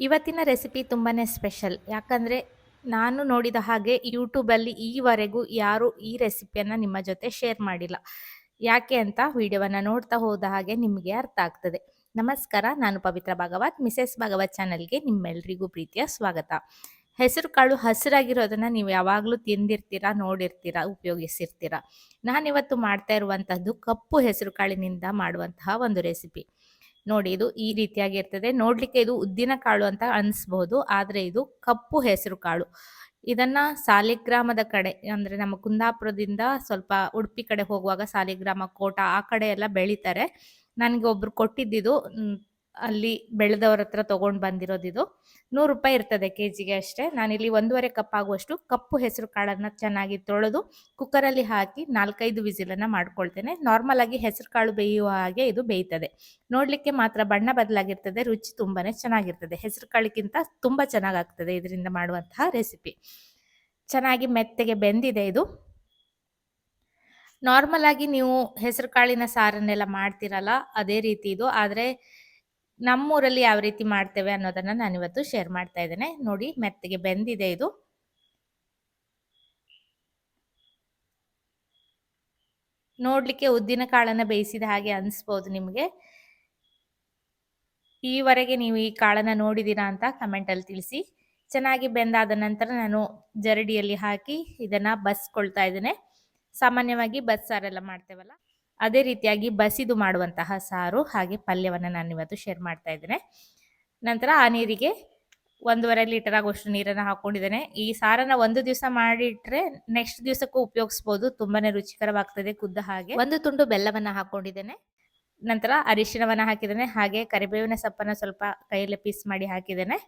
ಇವತ್ತಿನ ರೆಸಿಪಿ ತುಂಬಾ ಸ್ಪೆಷಲ್. ಯಾಕಂದರೆ ನಾನು ನೋಡಿದ ಹಾಗೆ ಯೂಟ್ಯೂಬಲ್ಲಿ ಈವರೆಗೂ ಯಾರೂ ಈ ರೆಸಿಪಿಯನ್ನು ನಿಮ್ಮ ಜೊತೆ ಶೇರ್ ಮಾಡಿಲ್ಲ. ಯಾಕೆ ಅಂತ ವಿಡಿಯೋವನ್ನು ನೋಡ್ತಾ ಹೋದ ಹಾಗೆ ನಿಮಗೆ ಅರ್ಥ ಆಗ್ತದೆ. ನಮಸ್ಕಾರ, ನಾನು ಪವಿತ್ರ ಭಾಗವತ್, ಮಿಸೆಸ್ ಭಾಗವತ್ ಚಾನಲ್ಗೆ ನಿಮ್ಮೆಲ್ಲರಿಗೂ ಪ್ರೀತಿಯ ಸ್ವಾಗತ. ಹೆಸರು ಕಾಳು ಹಸಿರಾಗಿರೋದನ್ನು ನೀವು ಯಾವಾಗಲೂ ತಿಂದಿರ್ತೀರಾ, ನೋಡಿರ್ತೀರಾ, ಉಪಯೋಗಿಸಿರ್ತೀರಾ? ನಾನಿವತ್ತು ಮಾಡ್ತಾ ಇರುವಂಥದ್ದು ಕಪ್ಪು ಹೆಸರು ಕಾಳಿನಿಂದ ಮಾಡುವಂತಹ ಒಂದು ರೆಸಿಪಿ. ನೋಡಿ, ಇದು ಈ ರೀತಿಯಾಗಿ ಇರ್ತದೆ. ನೋಡ್ಲಿಕ್ಕೆ ಇದು ಉದ್ದಿನ ಕಾಳು ಅಂತ ಅನಿಸ್ಬಹುದು ಆದರೆ ಇದು ಕಪ್ಪು ಹೆಸರು ಕಾಳು. ಇದನ್ನ ಸಾಲಿಗ್ರಾಮದ ಕಡೆ, ಅಂದ್ರೆ ನಮ್ಮ ಕುಂದಾಪುರದಿಂದ ಸ್ವಲ್ಪ ಉಡುಪಿ ಕಡೆ ಹೋಗುವಾಗ ಸಾಲಿಗ್ರಾಮ ಕೋಟ ಆ ಕಡೆ ಎಲ್ಲ ಬೆಳಿತಾರೆ. ನನಗೆ ಒಬ್ರು ಕೊಟ್ಟಿದ್ದಿದ್ದು ಅಲ್ಲಿ ಬೆಳೆದವ್ರ ಹತ್ರ ಬಂದಿರೋದು ಬಂದಿರೋದಿದು ನೂರು ರೂಪಾಯಿ ಇರ್ತದೆ ಕೆ ಜಿಗೆ ಅಷ್ಟೇ. ನಾನಿಲ್ಲಿ ಒಂದೂವರೆ ಕಪ್ ಆಗುವಷ್ಟು ಕಪ್ಪು ಹೆಸರು ಕಾಳನ್ನು ಚೆನ್ನಾಗಿ ತೊಳೆದು ಕುಕ್ಕರಲ್ಲಿ ಹಾಕಿ ನಾಲ್ಕೈದು ವಿಸಿಲನ್ನು ಮಾಡ್ಕೊಳ್ತೇನೆ. ನಾರ್ಮಲ್ ಆಗಿ ಹೆಸರು ಕಾಳು ಬೇಯುವ ಹಾಗೆ ಇದು ಬೇಯ್ತದೆ. ನೋಡಲಿಕ್ಕೆ ಮಾತ್ರ ಬಣ್ಣ ಬದಲಾಗಿರ್ತದೆ, ರುಚಿ ತುಂಬಾ ಚೆನ್ನಾಗಿರ್ತದೆ. ಹೆಸರು ಕಾಳಿಗಿಂತ ತುಂಬ ಚೆನ್ನಾಗಾಗ್ತದೆ ಇದರಿಂದ ಮಾಡುವಂತಹ ರೆಸಿಪಿ. ಚೆನ್ನಾಗಿ ಮೆತ್ತಗೆ ಬೆಂದಿದೆ ಇದು. ನಾರ್ಮಲ್ ಆಗಿ ನೀವು ಹೆಸರು ಕಾಳಿನ ಸಾರನ್ನೆಲ್ಲ ಮಾಡ್ತಿರಲ್ಲ, ಅದೇ ರೀತಿ ಇದು. ಆದರೆ ನಮ್ಮೂರಲ್ಲಿ ಯಾವ ರೀತಿ ಮಾಡ್ತೇವೆ ಅನ್ನೋದನ್ನ ನಾನು ಇವತ್ತು ಶೇರ್ ಮಾಡ್ತಾ ಇದ್ದೇನೆ. ನೋಡಿ, ಮೆತ್ತಗೆ ಬೆಂದಿದೆ ಇದು. ನೋಡ್ಲಿಕ್ಕೆ ಉದ್ದಿನ ಕಾಳನ್ನ ಬೇಯಿಸಿದ ಹಾಗೆ ಅನಿಸ್ಬೋದು ನಿಮಗೆ. ಈವರೆಗೆ ನೀವು ಈ ಕಾಳನ್ನ ನೋಡಿದೀರಾ ಅಂತ ಕಮೆಂಟಲ್ಲಿ ತಿಳಿಸಿ. ಚೆನ್ನಾಗಿ ಬೆಂದಾದ ನಂತರ ನಾನು ಜರಡಿಯಲ್ಲಿ ಹಾಕಿ ಇದನ್ನ ಬಸ್ಕೊಳ್ತಾ ಇದ್ದೇನೆ. ಸಾಮಾನ್ಯವಾಗಿ ಬಸ್ಸಾರೆಲ್ಲ ಮಾಡ್ತೇವಲ್ಲ? ಅದೇ ರೀತಿಯಾಗಿ ಬಸಿದು ಮಾಡುವಂತಹ ಸಾರು ಹಾಗೆ ಪಲ್ಯವನ್ನು ನಾನು ಇವತ್ತು ಶೇರ್ ಮಾಡ್ತಾ ಇದ್ದೇನೆ. ನಂತರ ಆ ನೀರಿಗೆ ಒಂದೂವರೆ ಲೀಟರ್ ಆಗುವಷ್ಟು ನೀರನ್ನು ಹಾಕೊಂಡಿದ್ದೇನೆ. ಈ ಸಾರನ್ನ ಒಂದು ದಿವಸ ಮಾಡಿಟ್ರೆ ನೆಕ್ಸ್ಟ್ ದಿವಸಕ್ಕೂ ಉಪಯೋಗಿಸ್ಬೋದು. ತುಂಬಾನೇ ರುಚಿಕರವಾಗ್ತದೆ ಕುದ್ದ ಹಾಗೆ. ಒಂದು ತುಂಡು ಬೆಲ್ಲವನ್ನು ಹಾಕೊಂಡಿದ್ದೇನೆ. ನಂತರ ಅರಿಶಿನವನ್ನು ಹಾಕಿದ್ದೇನೆ. ಹಾಗೆ ಕರಿಬೇವಿನ ಸೊಪ್ಪನ್ನು ಸ್ವಲ್ಪ ಕೈಯಲ್ಲಿ ಪೀಸ್ ಮಾಡಿ ಹಾಕಿದ್ದೇನೆ.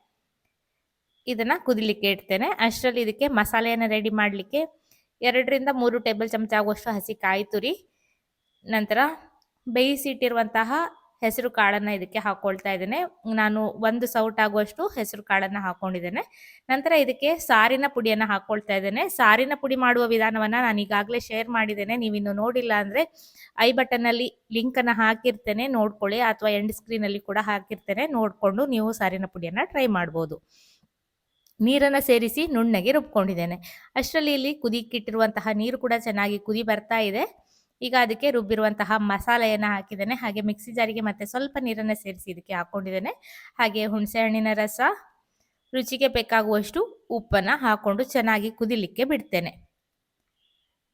ಇದನ್ನು ಕುದಿಲಿಕ್ಕೆ ಇಡ್ತೇನೆ. ಅಷ್ಟರಲ್ಲಿ ಇದಕ್ಕೆ ಮಸಾಲೆಯನ್ನು ರೆಡಿ ಮಾಡಲಿಕ್ಕೆ ಎರಡರಿಂದ ಮೂರು ಟೇಬಲ್ ಚಮಚ ಆಗುವಷ್ಟು ಹಸಿ ಕಾಯಿ ತುರಿ ನಂತರ ಬೇಯಿಸಿಟ್ಟಿರುವಂತಹ ಹೆಸರು ಕಾಳನ್ನು ಇದಕ್ಕೆ ಹಾಕ್ಕೊಳ್ತಾ ಇದ್ದೇನೆ. ನಾನು ಒಂದು ಸೌಟ್ ಆಗುವಷ್ಟು ಹೆಸರು ಕಾಳನ್ನು ಹಾಕೊಂಡಿದ್ದೇನೆ. ನಂತರ ಇದಕ್ಕೆ ಸಾರಿನ ಪುಡಿಯನ್ನು ಹಾಕ್ಕೊಳ್ತಾ ಇದ್ದೇನೆ. ಸಾರಿನ ಪುಡಿ ಮಾಡುವ ವಿಧಾನವನ್ನು ನಾನು ಈಗಾಗಲೇ ಶೇರ್ ಮಾಡಿದ್ದೇನೆ. ನೀವಿನ್ನು ನೋಡಿಲ್ಲ ಅಂದರೆ ಐ ಬಟನ್ನಲ್ಲಿ ಲಿಂಕನ್ನು ಹಾಕಿರ್ತೇನೆ. ನೋಡ್ಕೊಳ್ಳಿ. ಅಥವಾ ಎಂಡ್ ಸ್ಕ್ರೀನಲ್ಲಿ ಕೂಡ ಹಾಕಿರ್ತೇನೆ. ನೋಡಿಕೊಂಡು ನೀವು ಸಾರಿನ ಪುಡಿಯನ್ನು ಟ್ರೈ ಮಾಡ್ಬೋದು. ನೀರನ್ನು ಸೇರಿಸಿ ನುಣ್ಣಗೆ ರುಬ್ಕೊಂಡಿದ್ದೇನೆ. ಅಷ್ಟರಲ್ಲಿ ಇಲ್ಲಿ ಕುದಿಕ್ಕಿಟ್ಟಿರುವಂತಹ ನೀರು ಕೂಡ ಚೆನ್ನಾಗಿ ಕುದಿ ಬರ್ತಾ ಇದೆ. ಈಗ ಅದಕ್ಕೆ ರುಬ್ಬಿರುವಂತಹ ಮಸಾಲೆಯನ್ನು ಹಾಕಿದ್ದೇನೆ. ಹಾಗೆ ಮಿಕ್ಸಿ ಜಾರಿಗೆ ಮತ್ತೆ ಸ್ವಲ್ಪ ನೀರನ್ನು ಸೇರಿಸಿ ಇದಕ್ಕೆ ಹಾಕೊಂಡಿದ್ದೇನೆ. ಹಾಗೆ ಹುಣಸೆ ಹಣ್ಣಿನ ರಸ, ರುಚಿಗೆ ಬೇಕಾಗುವಷ್ಟು ಉಪ್ಪನ್ನು ಹಾಕೊಂಡು ಚೆನ್ನಾಗಿ ಕುದಿಲಿಕ್ಕೆ ಬಿಡ್ತೇನೆ.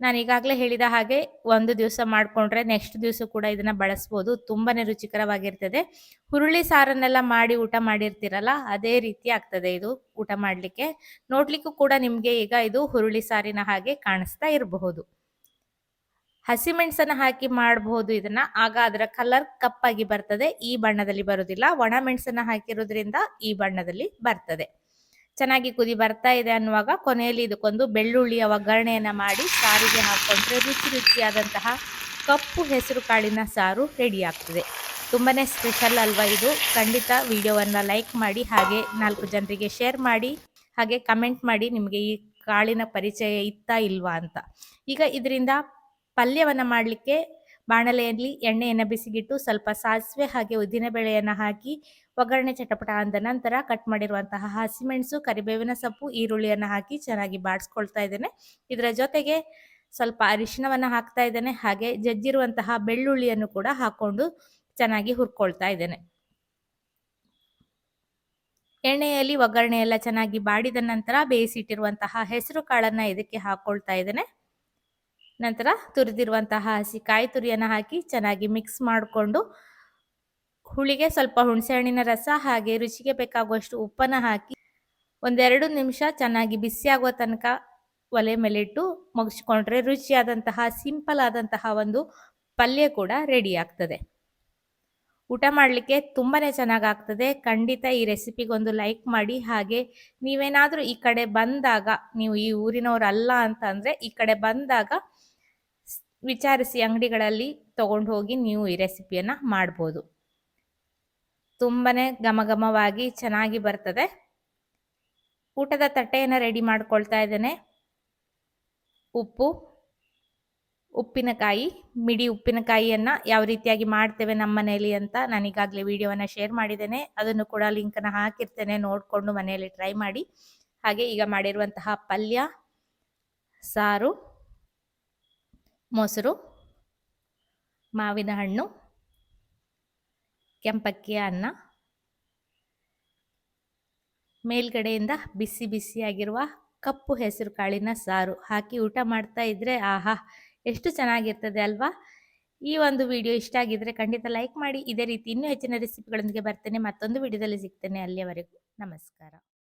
ನಾನು ಈಗಾಗಲೇ ಹೇಳಿದ ಹಾಗೆ ಒಂದು ದಿವಸ ಮಾಡಿಕೊಂಡ್ರೆ ನೆಕ್ಸ್ಟ್ ದಿವಸ ಕೂಡ ಇದನ್ನು ಬಳಸ್ಬೋದು. ತುಂಬಾ ರುಚಿಕರವಾಗಿರ್ತದೆ. ಹುರುಳಿ ಸಾರನ್ನೆಲ್ಲ ಮಾಡಿ ಊಟ ಮಾಡಿರ್ತೀರಲ್ಲ, ಅದೇ ರೀತಿ ಆಗ್ತದೆ ಇದು ಊಟ ಮಾಡಲಿಕ್ಕೆ. ನೋಡಲಿಕ್ಕೂ ಕೂಡ ನಿಮಗೆ ಈಗ ಇದು ಹುರುಳಿ ಸಾರಿನ ಹಾಗೆ ಕಾಣಿಸ್ತಾ ಇರಬಹುದು. ಹಸಿಮೆಣಸನ್ನು ಹಾಕಿ ಮಾಡಬಹುದು ಇದನ್ನ. ಆಗ ಅದರ ಕಲರ್ ಕಪ್ಪಾಗಿ ಬರ್ತದೆ. ಈ ಬಣ್ಣದಲ್ಲಿ ಬರುವುದಿಲ್ಲ ಒಣ ಮೆಣಸನ್ನ ಹಾಕಿರೋದ್ರಿಂದ ಈ ಬಣ್ಣದಲ್ಲಿ ಬರ್ತದೆ. ಚೆನ್ನಾಗಿ ಕುದಿ ಬರ್ತಾ ಇದೆ ಅನ್ನುವಾಗ ಕೊನೆಯಲ್ಲಿ ಇದಕ್ಕೊಂದು ಬೆಳ್ಳುಳ್ಳಿಯ ಒಗ್ಗರಣೆಯನ್ನ ಮಾಡಿ ಸಾರಿಗೆ ಹಾಕೊಂಡ್ರೆ ರುಚಿ ರುಚಿಯಾದಂತಹ ಕಪ್ಪು ಹೆಸರು ಕಾಳಿನ ಸಾರು ರೆಡಿ ಆಗ್ತದೆ. ತುಂಬಾನೇ ಸ್ಪೆಷಲ್ ಅಲ್ವಾ ಇದು? ಖಂಡಿತ ವಿಡಿಯೋವನ್ನು ಲೈಕ್ ಮಾಡಿ, ಹಾಗೆ ನಾಲ್ಕು ಜನರಿಗೆ ಶೇರ್ ಮಾಡಿ, ಹಾಗೆ ಕಮೆಂಟ್ ಮಾಡಿ ನಿಮಗೆ ಈ ಕಾಳಿನ ಪರಿಚಯ ಇತ್ತಾ ಇಲ್ವಾ ಅಂತ. ಈಗ ಇದರಿಂದ ಪಲ್ಯವನ್ನು ಮಾಡಲಿಕ್ಕೆ ಬಾಣಲೆಯಲ್ಲಿ ಎಣ್ಣೆಯನ್ನು ಬಿಸಿಗಿಟ್ಟು ಸ್ವಲ್ಪ ಸಾಸಿವೆ ಹಾಗೆ ಉದ್ದಿನ ಬೇಳೆಯನ್ನು ಹಾಕಿ ಒಗ್ಗರಣೆ ಚಟಪಟ ಅಂದ ನಂತರ ಕಟ್ ಮಾಡಿರುವಂತಹ ಹಸಿಮೆಣಸು, ಕರಿಬೇವಿನ ಸೊಪ್ಪು, ಈರುಳ್ಳಿಯನ್ನು ಹಾಕಿ ಚೆನ್ನಾಗಿ ಬಾಡಿಸ್ಕೊಳ್ತಾ ಇದ್ದೇನೆ. ಇದರ ಜೊತೆಗೆ ಸ್ವಲ್ಪ ಅರಿಶಿಣವನ್ನು ಹಾಕ್ತಾ ಇದ್ದೇನೆ. ಹಾಗೆ ಜಜ್ಜಿರುವಂತಹ ಬೆಳ್ಳುಳ್ಳಿಯನ್ನು ಕೂಡ ಹಾಕ್ಕೊಂಡು ಚೆನ್ನಾಗಿ ಹುರ್ಕೊಳ್ತಾ ಇದ್ದೇನೆ. ಎಣ್ಣೆಯಲ್ಲಿ ಒಗ್ಗರಣೆ ಎಲ್ಲ ಚೆನ್ನಾಗಿ ಬಾಡಿದ ನಂತರ ಬೇಯಿಸಿಟ್ಟಿರುವಂತಹ ಹೆಸರು ಕಾಳನ್ನು ಇದಕ್ಕೆ ಹಾಕ್ಕೊಳ್ತಾ ಇದ್ದೇನೆ. ನಂತರ ತುರಿದಿರುವಂತಹ ಹಸಿ ಕಾಯಿ ತುರಿಯನ್ನು ಹಾಕಿ ಚೆನ್ನಾಗಿ ಮಿಕ್ಸ್ ಮಾಡಿಕೊಂಡು ಹುಳಿಗೆ ಸ್ವಲ್ಪ ಹುಣಸೆಹಣ್ಣಿನ ರಸ ಹಾಗೆ ರುಚಿಗೆ ಬೇಕಾಗುವಷ್ಟು ಉಪ್ಪನ್ನು ಹಾಕಿ ಒಂದೆರಡು ನಿಮಿಷ ಚೆನ್ನಾಗಿ ಬಿಸಿಯಾಗುವ ತನಕ ಒಲೆ ಮೇಲಿಟ್ಟು ಮುಗಿಸ್ಕೊಂಡ್ರೆ ರುಚಿಯಾದಂತಹ ಸಿಂಪಲ್ ಆದಂತಹ ಒಂದು ಪಲ್ಯ ಕೂಡ ರೆಡಿ ಆಗ್ತದೆ. ಊಟ ಮಾಡಲಿಕ್ಕೆ ತುಂಬಾ ಚೆನ್ನಾಗಾಗ್ತದೆ ಖಂಡಿತ ಈ ರೆಸಿಪಿಗೊಂದು ಲೈಕ್ ಮಾಡಿ. ಹಾಗೆ ನೀವೇನಾದರೂ ಈ ಕಡೆ ಬಂದಾಗ, ನೀವು ಈ ಊರಿನವರಲ್ಲ ಅಂತ ಅಂದರೆ ಈ ಕಡೆ ಬಂದಾಗ ವಿಚಾರಿಸಿ ಅಂಗಡಿಗಳಲ್ಲಿ ತಗೊಂಡು ಹೋಗಿ ನೀವು ಈ ರೆಸಿಪಿಯನ್ನು ಮಾಡ್ಬೋದು. ತುಂಬಾ ಘಮಘಮವಾಗಿ ಚೆನ್ನಾಗಿ ಬರ್ತದೆ. ಊಟದ ತಟ್ಟೆಯನ್ನು ರೆಡಿ ಮಾಡ್ಕೊಳ್ತಾ ಇದ್ದೇನೆ. ಉಪ್ಪು, ಉಪ್ಪಿನಕಾಯಿ, ಮಿಡಿ ಉಪ್ಪಿನಕಾಯಿಯನ್ನು ಯಾವ ರೀತಿಯಾಗಿ ಮಾಡ್ತೇವೆ ನಮ್ಮ ಮನೆಯಲ್ಲಿ ಅಂತ ನಾನೀಗಾಗಲೇ ವಿಡಿಯೋವನ್ನು ಶೇರ್ ಮಾಡಿದ್ದೇನೆ. ಅದನ್ನು ಕೂಡ ಲಿಂಕನ್ನು ಹಾಕಿರ್ತೇನೆ, ನೋಡಿಕೊಂಡು ಮನೆಯಲ್ಲಿ ಟ್ರೈ ಮಾಡಿ. ಹಾಗೆ ಈಗ ಮಾಡಿರುವಂತಹ ಪಲ್ಯ, ಸಾರು ಮೊಸರು, ಮಾವಿನ ಹಣ್ಣು ಕೆಂಪಕ್ಕಿಯ ಅನ್ನ, ಮೇಲ್ಗಡೆಯಿಂದ ಬಿಸಿ ಬಿಸಿಯಾಗಿರುವ ಕಪ್ಪು ಹೆಸರು ಕಾಳಿನ ಸಾರು. ಹಾಕಿ ಊಟ ಮಾಡ್ತಾ ಇದ್ರೆ ಆಹಾ, ಎಷ್ಟು ಚೆನ್ನಾಗಿರ್ತದೆ ಅಲ್ವಾ? ಈ ಒಂದು ವಿಡಿಯೋ ಇಷ್ಟ ಆಗಿದ್ರೆ ಖಂಡಿತ ಲೈಕ್ ಮಾಡಿ. ಇದೇ ರೀತಿ ಇನ್ನೂ ಹೆಚ್ಚಿನ ರೆಸಿಪಿಗಳೊಂದಿಗೆ ಬರ್ತೇನೆ. ಮತ್ತೊಂದು ವಿಡಿಯೋದಲ್ಲಿ ಸಿಗ್ತೇನೆ. ಅಲ್ಲಿಯವರೆಗೂ ನಮಸ್ಕಾರ.